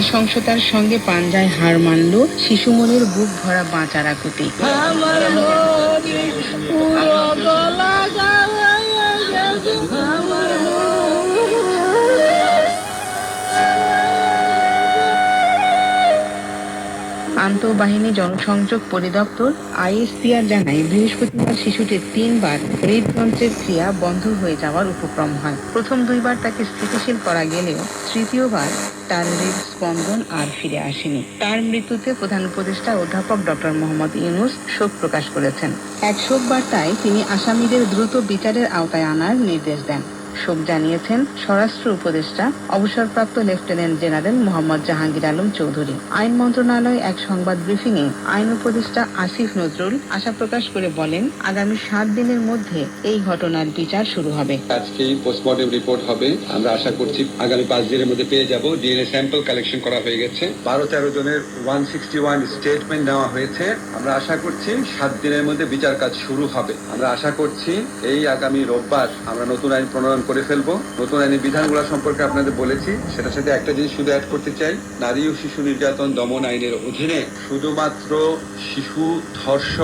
নৃশংসতার সঙ্গে পাঞ্জায় হার মানল শিশুমনের বুক ভরা বাঁচার আকুতি। আন্তঃবাহিনী জনসংযোগ পরিদপ্তর আইএসপিআর জানায়, বৃহস্পতিবার শিশুটির তিনবার হৃদযন্ত্রের ক্রিয়া বন্ধ হয়ে যাওয়ার উপক্রম হয়। প্রথম দুইবার তাকে স্থিতিশীল করা গেলেও তৃতীয়বার তার হৃদস্পন্দন আর ফিরে আসেনি। তার মৃত্যুতে প্রধান উপদেষ্টা অধ্যাপক ডক্টর মোহাম্মদ ইউনুস শোক প্রকাশ করেছেন। এক শোক বার্তায় তিনি আসামিদের দ্রুত বিচারের আওতায় আনার নির্দেশ দেন। শোক জানিয়েছেন স্বরাষ্ট্র উপদেষ্টা অবসরপ্রাপ্ত লেফটেন্যান্ট জেনারেল মোহাম্মদ জাহাঙ্গীর আলম চৌধুরী। আইন মন্ত্রণালয় এক সংবাদ ব্রিফিংয়ে আইন উপদেষ্টা আসিফ নজরুল আশা প্রকাশ করে বলেন আগামী সাত দিনের মধ্যে এই ঘটনার বিচার শুরু হবে। আজকেই পোস্টমর্টম রিপোর্ট হবে। আমরা আশা করছি আগামী পাঁচ দিনের মধ্যে পেয়ে যাব। ডিএনএ স্যাম্পল কালেকশন করা হয়ে গেছে। বারো তেরো জনের ওয়ান সিক্সটি ওয়ান স্টেটমেন্ট নেওয়া হয়েছে। আমরা আশা করছি সাত দিনের মধ্যে বিচার কাজ শুরু হবে। আমরা আশা করছি এই আগামী রোববার আমরা নতুন আইন প্রণয়ন করে ফেলব। নতুন আইনি বিধানগুলো সম্পর্কে আপনাদের বলেছি। সেটার সাথে একটা জিনিস শুধু অ্যাড করতে চাই। নারী ও শিশু নির্যাতন দমন আইনের অধীনে শুধুমাত্র শিশু ধর্ষণ